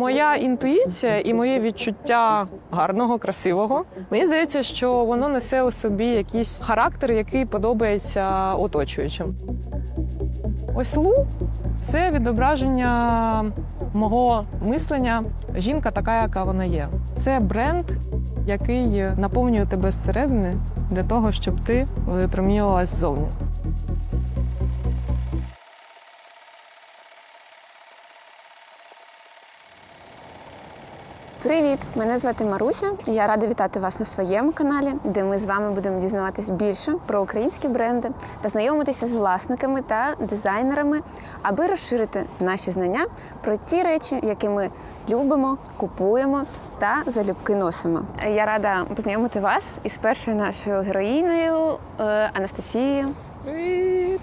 Моя інтуїція і моє відчуття гарного, красивого. Мені здається, що воно несе у собі якийсь характер, який подобається оточуючим. Ось Лу це відображення мого мислення. Жінка така, яка вона є. Це бренд, який наповнює тебе зсередини для того, щоб ти випромінювалась ззовні. Привіт! Мене звати Маруся. і Я рада вітати вас на своєму каналі, де ми з вами будемо дізнаватись більше про українські бренди та знайомитися з власниками та дизайнерами, аби розширити наші знання про ті речі, які ми любимо, купуємо та залюбки носимо. Я рада познайомити вас із першою нашою героїнею е, Анастасією. Привіт!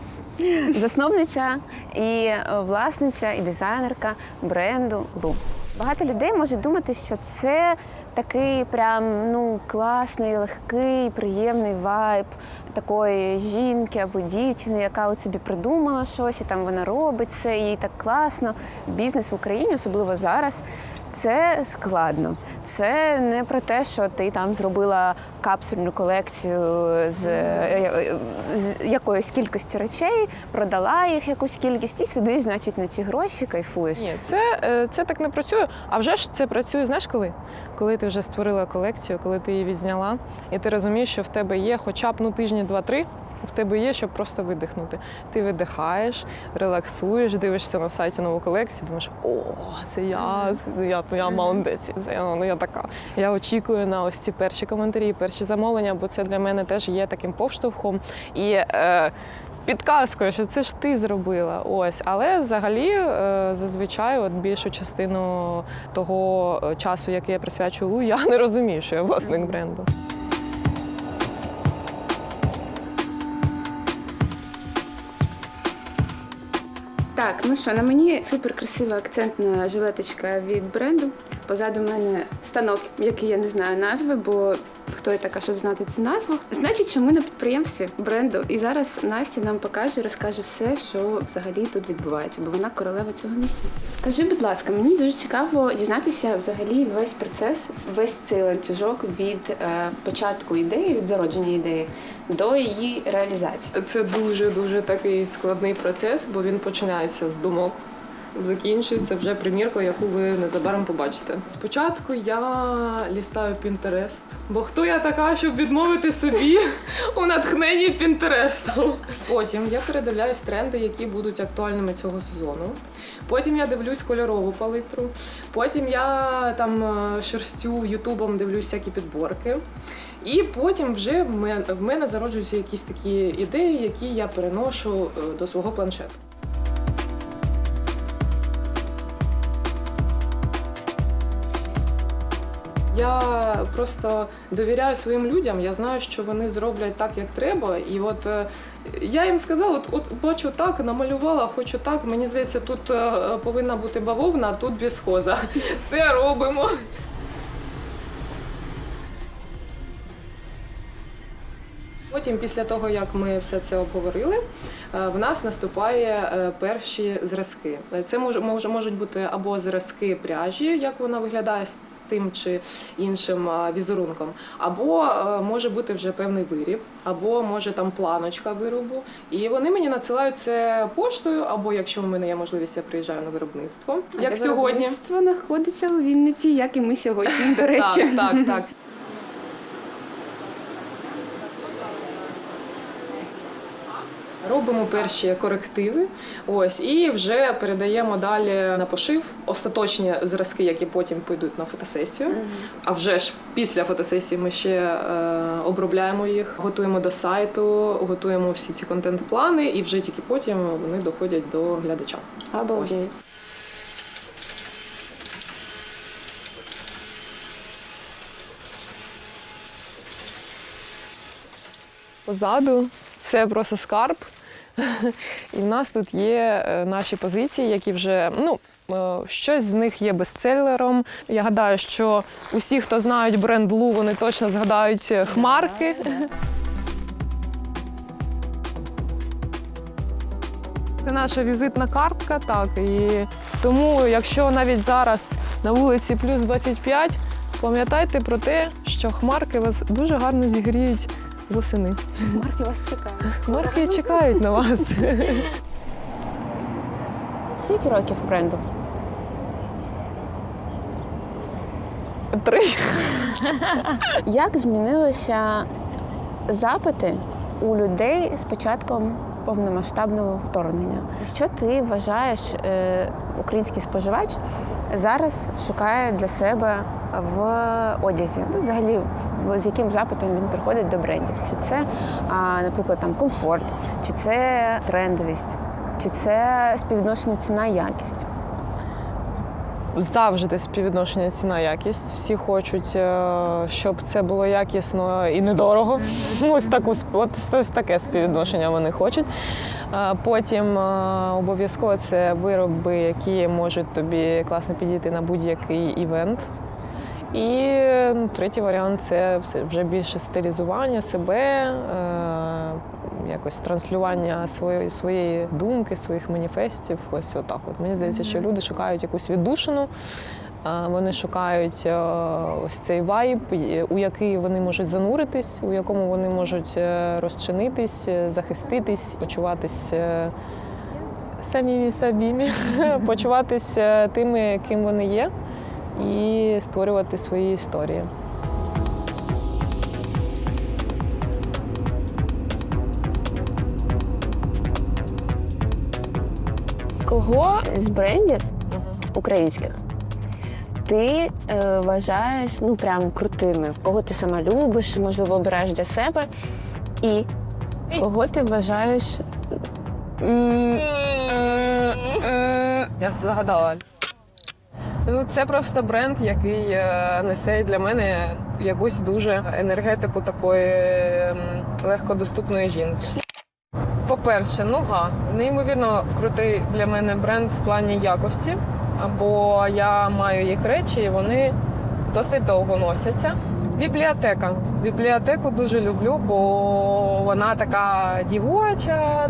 засновниця і е, власниця і дизайнерка бренду Лу. Багато людей можуть думати, що це такий прям ну класний, легкий, приємний вайб такої жінки або дівчини, яка от собі придумала щось, і там вона робить це, їй так класно. Бізнес в Україні, особливо зараз. Це складно. Це не про те, що ти там зробила капсульну колекцію з, е, з якоїсь кількості речей, продала їх якусь кількість і сидиш, значить, на ці гроші кайфуєш. Ні, це, е, це так не працює. А вже ж це працює, знаєш коли? Коли ти вже створила колекцію, коли ти її відзняла, і ти розумієш, що в тебе є хоча б ну, тижні два-три. В тебе є, щоб просто видихнути. Ти видихаєш, релаксуєш, дивишся на сайті нову колекцію, думаєш, о, це я, це я, ну, я молодець, це я, ну я така. Я очікую на ось ці перші коментарі, перші замовлення, бо це для мене теж є таким поштовхом. І е, підказкою, що це ж ти зробила. Ось, але взагалі е, зазвичай, от більшу частину того е, часу, який я присвячую я не розумію, що я власник бренду. Так, ну що, на мені супер красива акцентна жилеточка від бренду. Позаду мене станок, який я не знаю назви, бо хто я така, щоб знати цю назву. Значить, що ми на підприємстві бренду. І зараз Настя нам покаже, розкаже все, що взагалі тут відбувається, бо вона королева цього місця. Скажи, будь ласка, мені дуже цікаво дізнатися взагалі весь процес, весь цей ланцюжок від е, початку ідеї, від зародження ідеї до її реалізації. Це дуже дуже такий складний процес, бо він починається з думок. Закінчується вже приміркою, яку ви незабаром побачите. Спочатку я лістаю Пінтерест, бо хто я така, щоб відмовити собі у натхненні Пінтересту. Потім я передивляюсь тренди, які будуть актуальними цього сезону. Потім я дивлюсь кольорову палитру. Потім я там е, шерстю ютубом дивлюсь всякі підборки. І потім вже в мене, зароджуються якісь такі ідеї, які я переношу е, до свого планшету. Я просто довіряю своїм людям. Я знаю, що вони зроблять так, як треба. І от е, я їм сказала: от, от бачу так, намалювала, хочу так. Мені здається, тут е, повинна бути бавовна, а тут біосхоза. Все робимо. Потім, після того, як ми все це обговорили, е, в нас наступає перші зразки. Це може, можуть бути або зразки пряжі, як вона виглядає тим чи іншим візерунком, або е, може бути вже певний виріб, або може там планочка виробу. І вони мені надсилають це поштою, або якщо в мене є можливість, я приїжджаю на виробництво, як сьогодні. Виробництво знаходиться у Вінниці, як і ми сьогодні, до речі. Так, так, так. Робимо перші корективи, ось і вже передаємо далі на пошив остаточні зразки, які потім підуть на фотосесію. А вже ж після фотосесії ми ще е, обробляємо їх, готуємо до сайту, готуємо всі ці контент-плани, і вже тільки потім вони доходять до глядача. Обалдеть. Ось. Позаду це просто скарб. І в нас тут є е, наші позиції, які вже ну. е, Щось з них є бестселером. Я гадаю, що усі, хто знають бренд Лу, вони точно згадають е, хмарки. Це наша візитна картка, так. І тому, якщо навіть зараз на вулиці плюс 25, пам'ятайте про те, що хмарки вас дуже гарно зігріють восени. Марки вас чекають. Хмарки чекають на вас. Скільки років бренду? Три. Як змінилися запити у людей з початком повномасштабного вторгнення? Що ти вважаєш, е, український споживач зараз шукає для себе в одязі? Ну, взагалі, з яким запитом він приходить до брендів? Чи це, наприклад, там комфорт, чи це трендовість, чи це співвідношення ціна-якість? Завжди співвідношення ціна якість. Всі хочуть, е, щоб це було якісно і недорого. Ось таку ось таке співвідношення вони хочуть. Потім е, обов'язково це вироби, які можуть тобі класно підійти на будь-який івент. І ну, третій варіант це все вже більше стилізування себе, е, якось транслювання своєї, своєї думки, своїх маніфестів. Ось отак. От мені здається, що люди шукають якусь віддушину. Е, Вони шукають е, ось цей вайб, у який вони можуть зануритись, у якому вони можуть е, розчинитись, захиститись, почуватись самими собі, почуватись е, тими, ким вони є, і створювати свої історії. Кого з брендів українських ти е, вважаєш ну прям крутими? Кого ти сама любиш, можливо, обираєш для себе? І кого ти вважаєш? м, Я загадала. Ну, це просто бренд, який е, несе для мене якусь дуже енергетику такої ем, легкодоступної жінки. По-перше, нога. Неймовірно крутий для мене бренд в плані якості, бо я маю їх речі, і вони досить довго носяться. Бібліотека. Бібліотеку дуже люблю, бо вона така дівоча,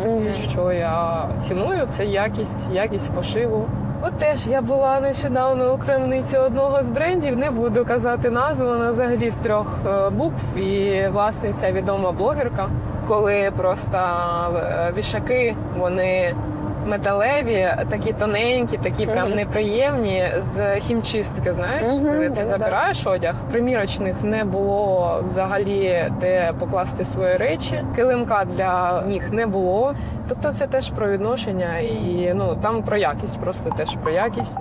що я ціную, це якість, якість пошиву. От теж я була нещодавно у крамниці одного з брендів, не буду казати назву, вона взагалі з трьох е, букв і власниця відома блогерка. Коли просто е, вішаки вони металеві, такі тоненькі, такі прям Мгм. неприємні з хімчистки. Знаєш, Мгм, коли ти да-да-да. забираєш одяг, примірочних не було взагалі де покласти свої речі. Килимка для ніг не було. Тобто це теж про відношення і ну там про якість, просто теж про якість.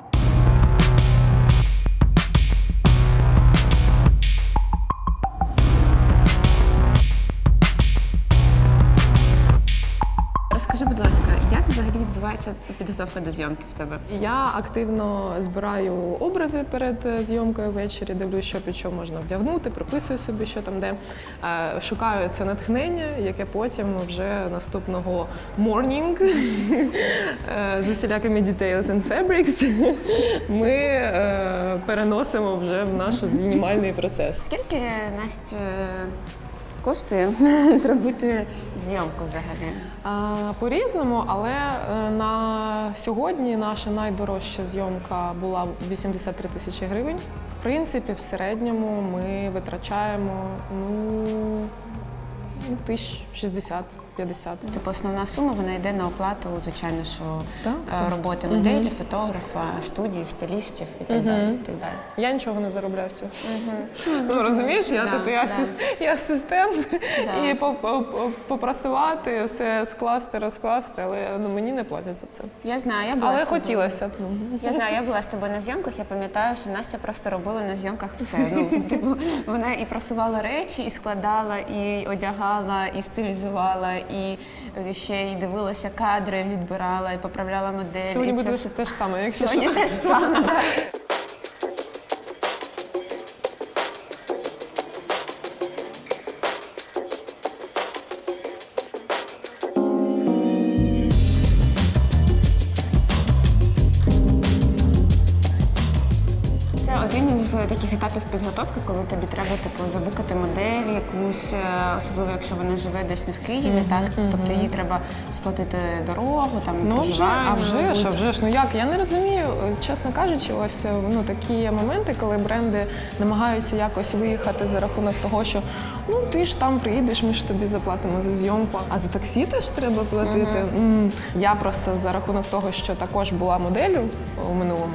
Відбувається підготовка до зйомки в тебе? Я активно збираю образи перед е, зйомкою ввечері, дивлюсь, що під що можна вдягнути, прописую собі, що там де. Е, Шукаю це натхнення, яке потім вже наступного morning е, з усілякими details and fabrics ми переносимо вже в наш знімальний процес. Скільки Настя коштує зробити зйомку взагалі? По-різному, але е, на сьогодні наша найдорожча зйомка була 83 тисячі гривень. В принципі, в середньому ми витрачаємо ну, тисяч 60. 50. Типу основна сума вона йде на оплату, звичайно, що да? е, роботи моделі, угу. фотографа, студії, стилістів і так, угу. далі, і так далі. Я нічого не заробляю. Угу. Ну, розумієш, я тут я, асистент і попрацювати, все скласти, розкласти, але ну, мені не платять за це. Я знаю, я була. Але хотілося. Ну. Я знаю, я була з тобою на зйомках, я пам'ятаю, що Настя просто робила на зйомках все. Ну, типу, Вона і просувала речі, і складала, і одягала, і стилізувала і е, ще й дивилася кадри, відбирала, і поправляла модель. Сьогодні і це буде все- те ж саме, якщо Сьогодні що. теж саме. Таких етапів підготовки, коли тобі треба типу забукати модель, якусь, е, особливо якщо вона живе десь не в Києві, так тобто їй треба сплатити дорогу, там Ну, вже, а вже ж, а вже ж. Ну як? Я не розумію, чесно кажучи, ось е, ну такі моменти, коли бренди намагаються якось виїхати за рахунок того, що ну ти ж там приїдеш, ми ж тобі заплатимо за зйомку, а за таксі теж треба платити. М, Я просто за рахунок того, що також була моделлю у минулому.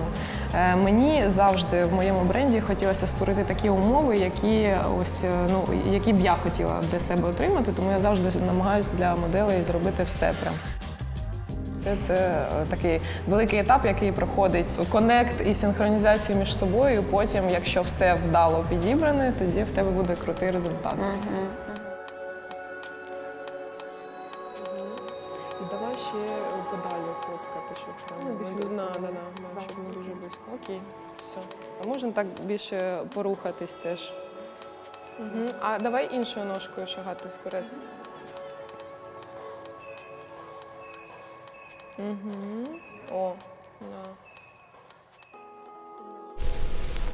Е, Мені завжди в моєму бренді хотілося створити такі умови, які ось е, ну які б я хотіла для себе отримати. Тому я завжди намагаюся для моделей зробити все прям. Все це е, такий великий етап, який проходить конект і синхронізацію між собою. Потім, якщо все вдало підібране, тоді в тебе буде крутий результат. Фоткати, щоб не дуже близько. Окей, все. А можна так більше порухатись теж. Угу. А давай іншою ножкою шагати вперед. Угу. О, да.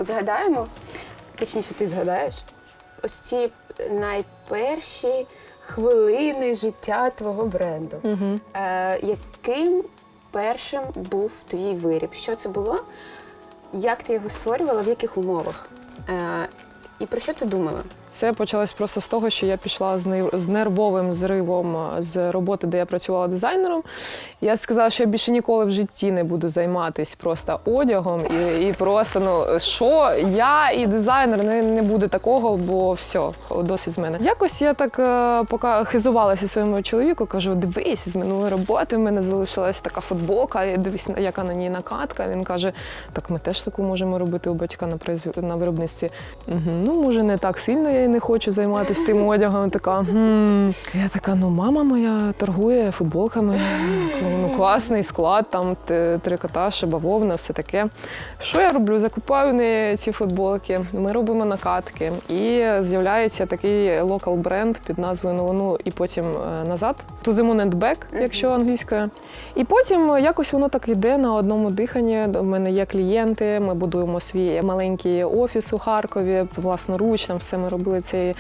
Згадаємо, точніше, ти згадаєш, ось ці найперші хвилини життя твого бренду. Угу. Е, яким першим був твій виріб? Що це було? Як ти його створювала, в яких умовах? Е, і про що ти думала? Це почалось просто з того, що я пішла з нервовим зривом е, з роботи, де я працювала дизайнером. Я сказала, що я більше ніколи в житті не буду займатися просто одягом і, і просто ну що я і дизайнер не, не буде такого, бо все, досить з мене. Якось я так е, поки хизувалася своєму чоловіку, кажу: дивись, з минулої роботи в мене залишилась така футболка, і дивись, яка на ній накатка. Він каже: так ми теж таку можемо робити у батька на на виробництві. Угу, ну може не так сильно я не хочу займатися тим одягом. Така хм. Я така, ну мама моя торгує футболками. Ну класний склад, там трикотаж, бавовна, все таке. Що я роблю? Закупаю не ці футболки. Ми робимо накатки. І з'являється такий локал бренд під назвою Нолану і потім е, назад. Moon and Back, якщо англійською. І потім е, якось воно так йде на одному диханні. У мене є клієнти, ми будуємо свій маленький офіс у Харкові, власноруч, там все ми робили цей е,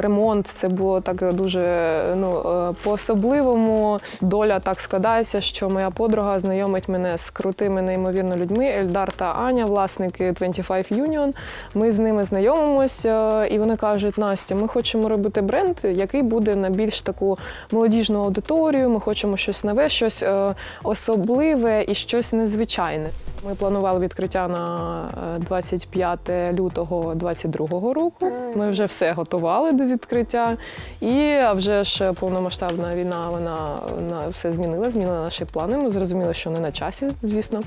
ремонт. Це було так дуже ну, е, по-особливому. Доля так складається, що моя подруга знайомить мене з крутими неймовірно людьми. Ельдар та Аня, власники 25 Union. Ми з ними знайомимося, і вони кажуть: Настя, ми хочемо робити бренд, який буде на більш таку молодіжну аудиторію. Ми хочемо щось нове, щось е, особливе і щось незвичайне. Ми планували відкриття на е, 25 лютого 2022 року. Ми вже все готували до відкриття. І вже ж повномасштабна війна вона, вона все змінила, змінила наші плани. Ми зрозуміли, що не на часі, звісно.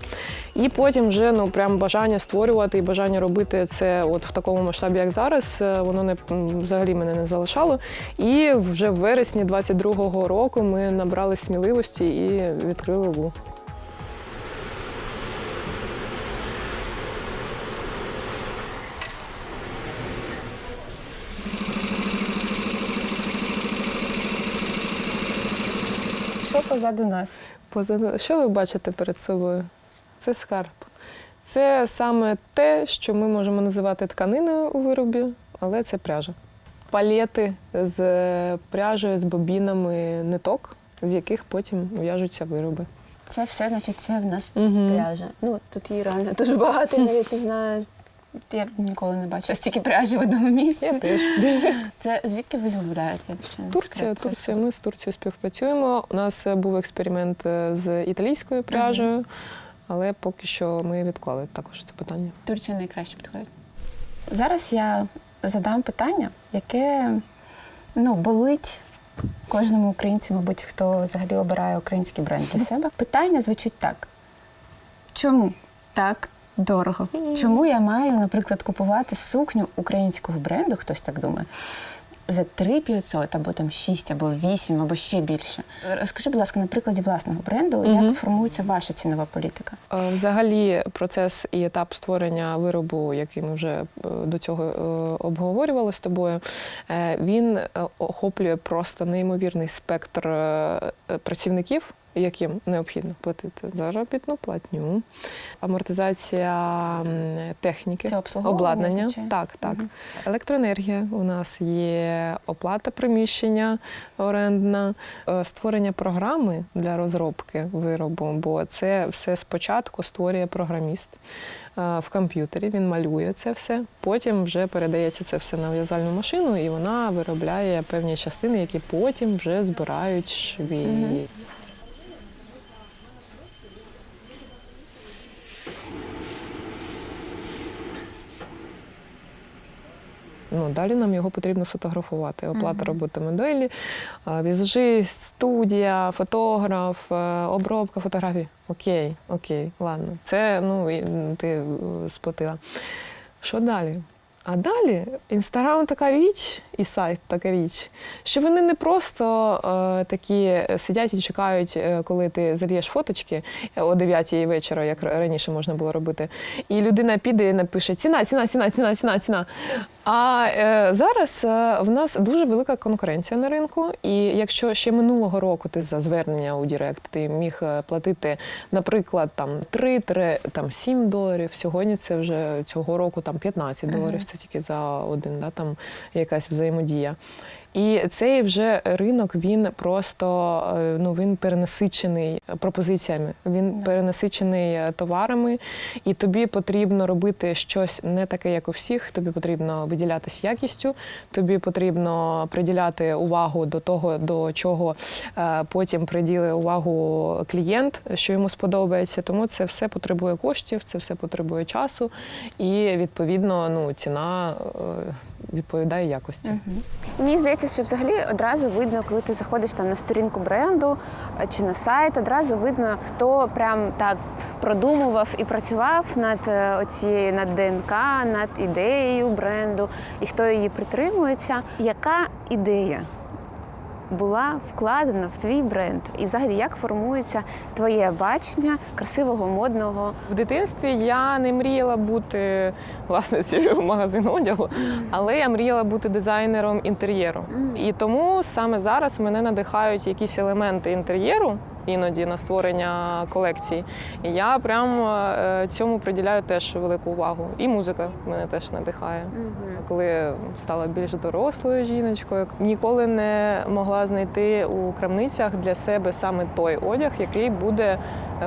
І потім вже ну прям бажання створювати і бажання робити це от в такому масштабі, як зараз, е, воно не взагалі мене не залишало. І вже в вересні 22-го року ми набрали сміливості і відкрили лу. Позаду нас? Позаду- Що ви бачите перед собою? Це скарб. Це саме те, що ми можемо називати тканиною у виробі, але це пряжа. Палети з е, пряжею, з бобінами ниток, з яких потім в'яжуться вироби. Це все, значить, це в нас Угу. пряжа. Ну, тут її реально дуже багато, навіть не знаю. Я ніколи не бачила стільки пряжі в одному місці. Я теж. Це звідки ви замовляєте? якщо не Турція, секрет? Це Турція. Ми з Турцією співпрацюємо. У нас е, був експеримент е, з італійською пряжею, але поки що ми відклали також це питання. Турція найкраще підходить. Зараз я задам питання, яке ну, болить кожному українцю, мабуть, хто взагалі обирає український бренд для себе. Питання звучить так: чому так дорого? Чому я маю, наприклад, купувати сукню українського бренду, хтось так думає, за 3 500, або там 6, або 8, або ще більше? Розкажи, будь ласка, на прикладі власного бренду, як формується ваша цінова політика? Е, Взагалі, процес і етап створення виробу, який ми вже е, до цього е, обговорювали з тобою, він охоплює просто неймовірний спектр працівників. Яким необхідно платити заробітну платню, амортизація техніки, Це обладнання. звичайно? Так, так. Електроенергія у нас є оплата приміщення орендна, е, створення програми для розробки виробу, бо це все спочатку створює програміст е, в комп'ютері. Він малює це все. Потім вже передається це все на в'язальну машину, і вона виробляє певні частини, які потім вже збирають шві. Ну, далі нам його потрібно сфотографувати. Оплата роботи моделі, візажист, студія, фотограф, е, обробка фотографій. Окей, окей, ладно. Це ну, ти е, сплатила. Що далі? А далі інстаграм така річ, і сайт така річ, що вони не просто е, такі сидять і чекають, е, коли ти зальєш фоточки о 9 вечора, як раніше можна було робити. І людина піде і напише ціна, ціна, ціна, ціна, ціна, ціна. А е, зараз е, в нас дуже велика конкуренція на ринку. І якщо ще минулого року ти за звернення у Директ ти міг е, платити, наприклад, там 3 там 7 доларів. Сьогодні це вже цього року там 15 доларів. Це тільки за один, да, там якась взаємодія. І цей вже ринок він просто е, ну він перенасичений пропозиціями. Він перенасичений е, товарами, і тобі потрібно робити щось не таке, як у всіх. Тобі потрібно виділятись якістю, тобі потрібно приділяти увагу до того, до чого е, потім приділи увагу клієнт, що йому сподобається. Тому це все потребує коштів, це все потребує часу, і відповідно ну ціна відповідає якості. Мені здається, що взагалі одразу видно, коли ти заходиш там на сторінку бренду е, чи на сайт, одразу видно, хто прям так продумував і працював над е, оцією над ДНК, над ідеєю бренду і хто її притримується. Яка ідея? Була вкладена в твій бренд, і взагалі як формується твоє бачення красивого модного В дитинстві я не мріяла бути власницею магазину одягу, але я мріяла бути дизайнером інтер'єру. І тому саме зараз мене надихають якісь елементи інтер'єру. Іноді на створення колекцій. І я прям е, цьому приділяю теж велику увагу. І музика мене теж надихає. Коли стала більш дорослою жіночкою, ніколи не могла знайти у крамницях для себе саме той одяг, який буде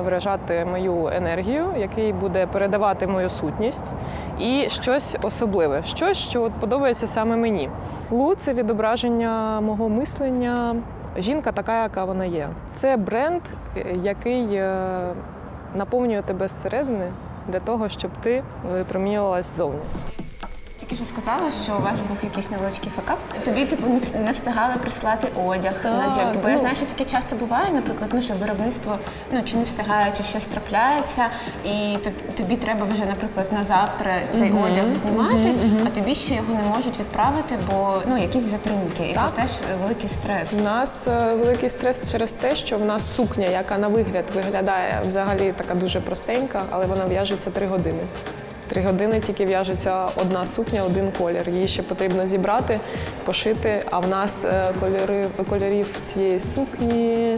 виражати мою енергію, який буде передавати мою сутність і щось особливе, щось, що от подобається саме мені. Лу це відображення мого мислення. Жінка така, яка вона є. Це бренд, е, який е, наповнює тебе зсередини для того, щоб ти випромінювалася ззовні. Тільки що сказала, що у вас був якийсь невеличкий факап. Тобі типу не вс- не встигали прислати одяг на Так, зйомки. Бо я ну. знаю, що таке часто буває, наприклад, ну що виробництво ну чи не встигає, чи щось трапляється, і тоб- тобі треба вже, наприклад, на завтра цей одяг знімати, а тобі ще його не можуть відправити, бо ну якісь затримки, і Так. це теж великий стрес. У нас е, великий стрес через те, що в нас сукня, яка на вигляд виглядає взагалі така дуже простенька, але вона в'яжеться три години. Три години тільки в'яжеться одна сукня, один колір. Її ще потрібно зібрати, пошити. А в нас е, кольори, кольорів цієї сукні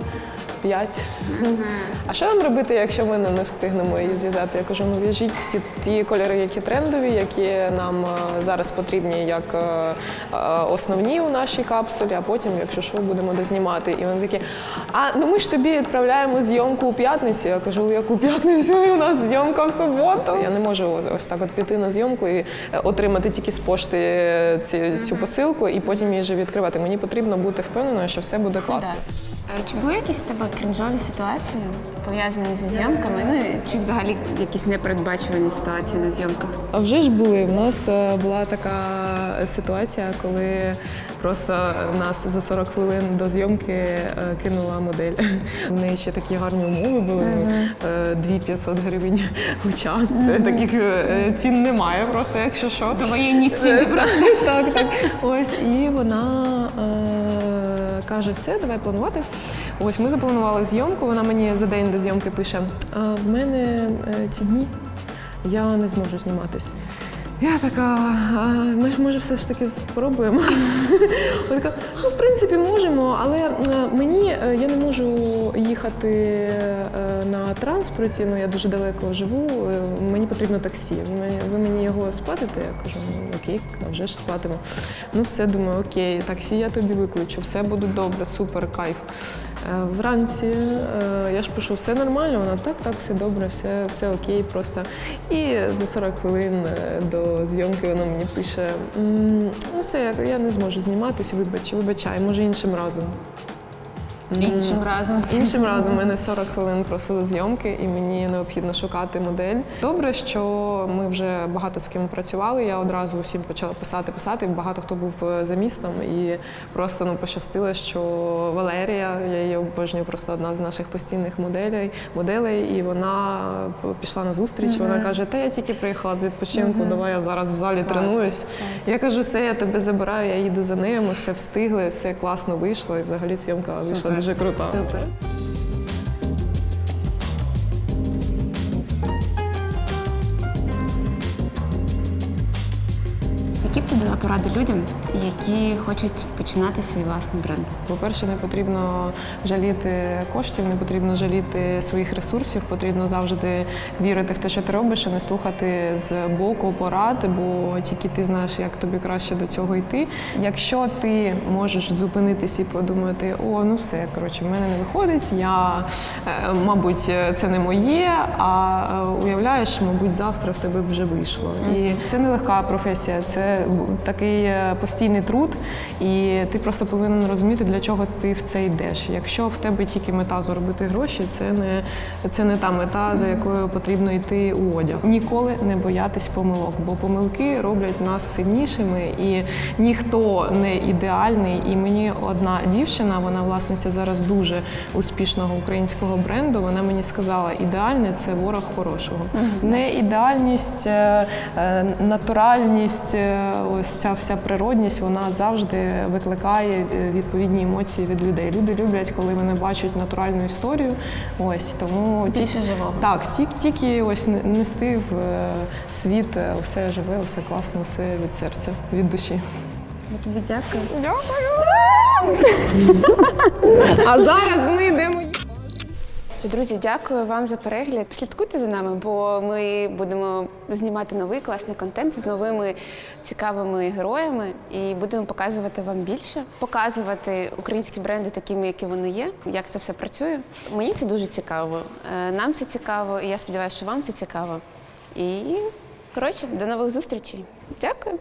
п'ять. А що нам робити, якщо ми не встигнемо її зв'язати? Я кажу, ну в'яжіть ті, ті кольори, які трендові, які нам е, зараз потрібні як е, е, основні у нашій капсулі, а потім, якщо що, будемо дознімати. І вони такі, а ну ми ж тобі відправляємо зйомку у п'ятницю. Я кажу, яку п'ятницю? У нас зйомка в суботу. Я не можу ось так от піти на зйомку і отримати тільки з пошти цю посилку і потім її вже відкривати. Мені потрібно бути впевненою, що все буде класно. Е, Чи були якісь у тебе крінжові ситуації пов'язані зі зйомками? Ну чи взагалі якісь непередбачувані ситуації на зйомках? А вже ж були. У нас е, була така ситуація, коли просто нас за 40 хвилин до зйомки е, кинула модель. У неї ще такі гарні умови були. е, 2500 гривень у час. Це таких е, цін немає, просто якщо що. Довоєнні ціни просто. так, так. Ось і вона е, каже: все, давай планувати. Ось ми запланували зйомку. Вона мені за день до зйомки пише: а в мене е, ці дні я не зможу зніматись. Я така, ми ж може все ж таки спробуємо. Вона така, ну в принципі можемо, але е, мені е, я не можу їхати е, на транспорті. Ну я дуже далеко живу. Мені потрібно таксі. Ви мені, його сплатите? Я кажу, ну окей, вже ж сплатимо. Ну все, думаю, окей, таксі я тобі викличу, все буде добре, супер, кайф. Е, Вранці е, я ж пишу, все нормально, вона так, так, все добре, все, все окей, просто. І за 40 хвилин е, до зйомки вона мені пише: ну все, я, не зможу зніматися, вибач, вибачай, може іншим разом. Іншим разом. Іншим разом у мене 40 хвилин просто до зйомки, і мені необхідно шукати модель. Добре, що ми вже багато з ким працювали. Я одразу всім почала писати, писати. Багато хто був е, за містом, і просто ну пощастило, що Валерія, я її обожнюю, просто одна з наших постійних моделей, моделей, і вона пішла на зустріч. Вона каже: Та я тільки приїхала з відпочинку, давай я зараз в залі тренуюсь. Я кажу, все, я тебе забираю, я їду за нею. Ми все встигли, все класно вийшло, і взагалі зйомка вийшла дуже крута. Супер. Дала поради людям, які хочуть починати свій власний бренд? По-перше, не потрібно жаліти коштів, не потрібно жаліти своїх ресурсів, потрібно завжди вірити в те, що ти робиш, а не слухати з боку порад, бо тільки ти знаєш, як тобі краще до цього йти. Якщо ти можеш зупинитись і подумати, о, ну все, коротше, в мене не виходить, я, е, мабуть, це не моє, а е, уявляєш, мабуть, завтра в тебе вже вийшло. І це не легка професія, це такий е, постійний труд, і ти просто повинен розуміти, для чого ти в це йдеш. Якщо в тебе тільки мета заробити гроші, це не, це не та мета, за якою потрібно йти у одяг. Ніколи не боятись помилок, бо помилки роблять нас сильнішими, і ніхто не ідеальний. І мені одна дівчина, вона власниця зараз дуже успішного українського бренду. Вона мені сказала, ідеальне це ворог хорошого. Не ідеальність, е, е, натуральність, ось ця вся природність, вона завжди викликає е, відповідні емоції від людей. Люди люблять, коли вони бачать натуральну історію. Ось тому ті- Більше живого. так, тільки, тільки ось не- нести в е, світ е, все живе, все класне, все від серця, від душі. Я тобі дякую. А зараз ми йдемо. Друзі, дякую вам за перегляд. Слідкуйте за нами, бо ми будемо знімати новий класний контент з новими цікавими героями і будемо показувати вам більше, показувати українські бренди такими, які вони є, як це все працює. Мені це дуже цікаво. Е, Нам це цікаво, і я сподіваюся, що вам це цікаво. І коротше, до нових зустрічей. Дякую.